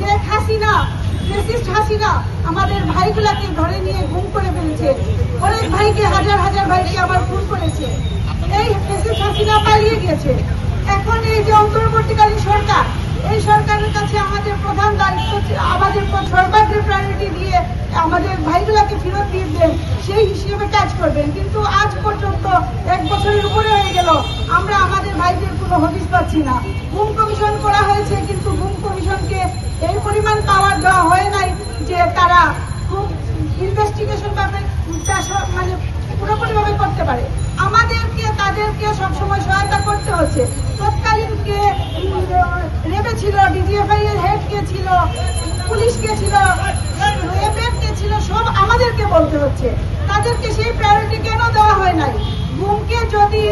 Sheikh Hasina fascist Hasina আমাদের ভাইগুলাকে ধরে নিয়ে গুম করে ফেলেছে। অনেক ভাইকে হাজার হাজার ভাইকে আবার খুন করেছে। এই ফেসিস্ট হাসিনা পালিয়ে গেছে এখন এই যে অন্তর্বর্তীকালীন সরকার, এই সরকারের কাছে আমাদের প্রধান দায়িত্ব আমাদের সর্বাগ্রে প্রায়োরিটি দিয়ে আমাদের ভাইগুলাকে ফেরত দিয়ে দেন, সেই হিসেবে কাজ করবেন। কিন্তু আজ পর্যন্ত এক বছরের উপরে হয়ে গেল, আমরা আমাদের ভাইদের কোনো হদিস পাচ্ছি না। গুম কমিশন করা হয়েছে, কিন্তু গুম কমিশনকে এই পরিমাণ পাওয়ার দেওয়া হয় নাই যে তারা খুব ইনভেস্টিগেশন মানে পুরোপুরিভাবে করতে পারে। আমাদেরকে, তাদেরকে সবসময় সহায়তা করতে হচ্ছে। তৎকালীন কে রেবে ছিল ডিজিএফআই এর হেড কে ছিল, পুলিশ কে ছিল রেবের কে ছিল, সব আমাদেরকে বলতে হচ্ছে। তাদেরকে সেই প্রায়োরিটি কেন দেওয়া হয় নাই? গুমকে যদি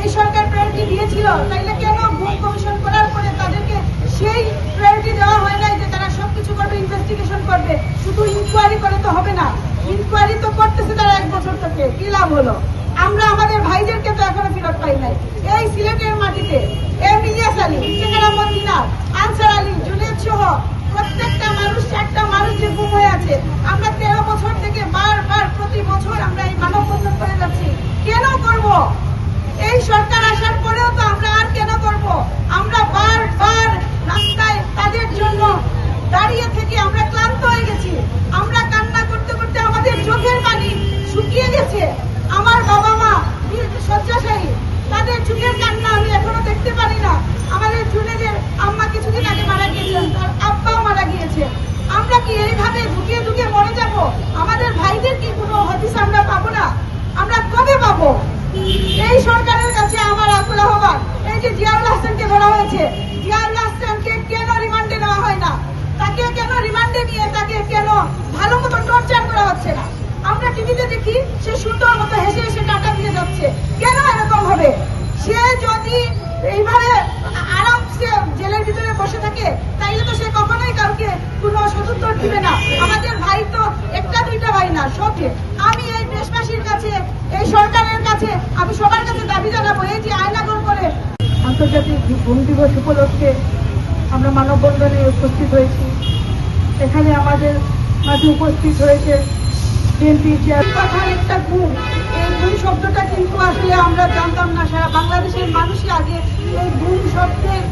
এই সরকার প্রায়োরিটি দিয়েছিল, তাইলে কেন গুম কমিশন করার পরে তাদেরকে সেই প্রায়োরিটি দেওয়া হয় নাই যে তারা সবকিছু করবে ইনভেস্টিগেশন করবে শুধু ইনকোয়ারি করে তো হবে না ইনকোয়ারি তো করতেছে তারা এক বছর থেকে কি হলো। আমরা আমাদের ভাইদেরকে তো এখনও ফেরত পাই নাই। এই সিলেটের মাটিতে এম ইলিয়াস আলী সেখানে মদিনার আনসার আলী, জুনেদ সহ প্রত্যেকটা মানুষ একটা মানুষ যে গুম হয়ে আছে, আমরা তেরো বছর থেকে বারবার প্রতি বছর আমরা এই মানববন্ধন করে যাচ্ছি কেন করব এই সরকার আসার পরেও তো আমরা আর কেন করব আমরা বারবার রাস্তায় তাদের জন্য দাঁড়িয়ে থেকে আমরা ক্লান্ত হয়ে গেছি আমরা কান্না করতে করতে আমাদের চোখের পানি গেছে আমার বাবা মা শয্যাশায়ী, তাদের চোখের কান্না আমি এখনও দেখতে পারি না। আমাদের জুনেদের আম্মা কিছুদিন আগে মারা গিয়েছেন তার আব্বাও মারা গিয়েছে। আমরা কি এইভাবে ঢুকিয়ে ঢুকিয়ে মরে যাব? আমাদের ভাইদের কি কোনো হদিস আমরা পাবো না? আমরা কবে পাবো? এই সরকারের কাছে আমার আকুল আহ্বান, এই যে জিয়াউল হাসানকে ধরা হয়েছে, জিয়াউল হাসানকে কেন রিমান্ডে নেওয়া হয় না? তাকে কেন রিমান্ডে নিয়ে তাকে কেন ভালো মতো টর্চার করা হচ্ছে না? আমরা টিভিতে দেখি সে সুন্দর মতো হেসে হেসে টাকা দিয়ে যাচ্ছে। কেন এরকম হবে? সে যদি এইভাবে আরামসে জেলের ভিতরে বসে থাকে, তাইলে তো সে কখনোই কাউকে কোনো সদুত্তর দিবে না। আমাদের ভাই তো একটা দুইটা ভাই না, সবকে। আমি এই দেশবাসীর কাছে, এই সরকারের কাছে, আমি সবার কাছে দাবি জানাব, এই যে আয়নাগর করে। আন্তর্জাতিক ঘুম দিবস উপলক্ষে আমরা মানববন্ধনে উপস্থিত হয়েছি। এখানে আমাদের মাঝে উপস্থিত হয়েছে একটা গুম এই গুম শব্দটা কিন্তু আসলে আমরা জানতাম না। সারা বাংলাদেশের মানুষই আগে এই গুম শব্দের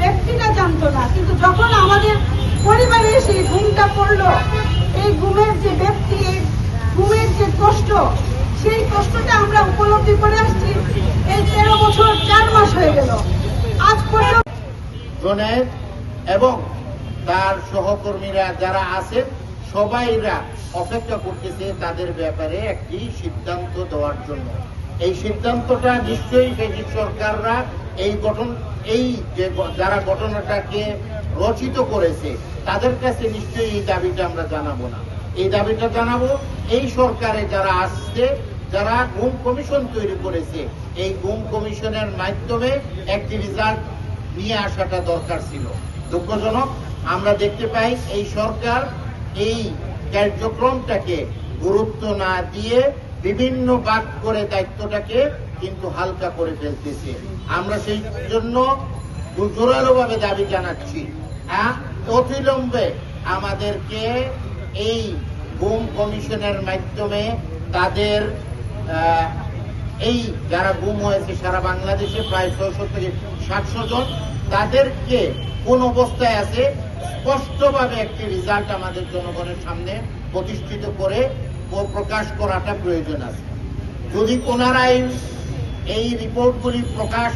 ব্যক্তিটা জানতো না। কিন্তু যখন আমাদের পরিবারে এসে গুমটা পড়ল, এই গুমের যে ব্যক্তি, এই গুমের যে কষ্ট, সেই কষ্টটা আমরা উপলব্ধি করে আসছি। এই তেরো বছর চার মাস হয়ে গেল। আজ পর্যন্ত এবং তার সহকর্মীরা যারা আছে সবাইরা অপেক্ষা করতেছে তাদের ব্যাপারে একটি সিদ্ধান্ত দেওয়ার জন্য। এই সিদ্ধান্তটা নিশ্চয়ই ফেসিক সরকাররা এই গঠন, এই যে যারা ঘটনাটাকে রচিত করেছে, তাদের কাছে নিশ্চয়ই এই দাবিটা আমরা জানাব না। এই দাবিটা জানাব, এই সরকারে যারা আসছে, যারা গুম কমিশন তৈরি করেছে, এই গুম কমিশনের মাধ্যমে একটি রেজাল্ট নিয়ে আসাটা দরকার ছিল। দুঃখজনক, আমরা দেখতে পাই এই সরকার এই কার্যক্রমটাকে গুরুত্ব না দিয়ে বিভিন্ন ভাগ করে দায়িত্বটাকে কিন্তু হালকা করে ফেলতেছে। আমরা সেই জন্য জোরালো ভাবে দাবি জানাচ্ছি। হ্যাঁ অবিলম্বে আমাদেরকে এই গুম কমিশনের মাধ্যমে তাদের এই যারা গুম হয়েছে সারা বাংলাদেশে প্রায় ছয়শো থেকে সাতশো জন, তাদেরকে কোন অবস্থায় আছে? স্পষ্টভাবে একটি রেজাল্ট আমাদের জনগণের সামনে প্রতিষ্ঠিত করে প্রকাশ করাটা প্রয়োজন আছে। যদি ওনারাই এই রিপোর্টগুলি প্রকাশ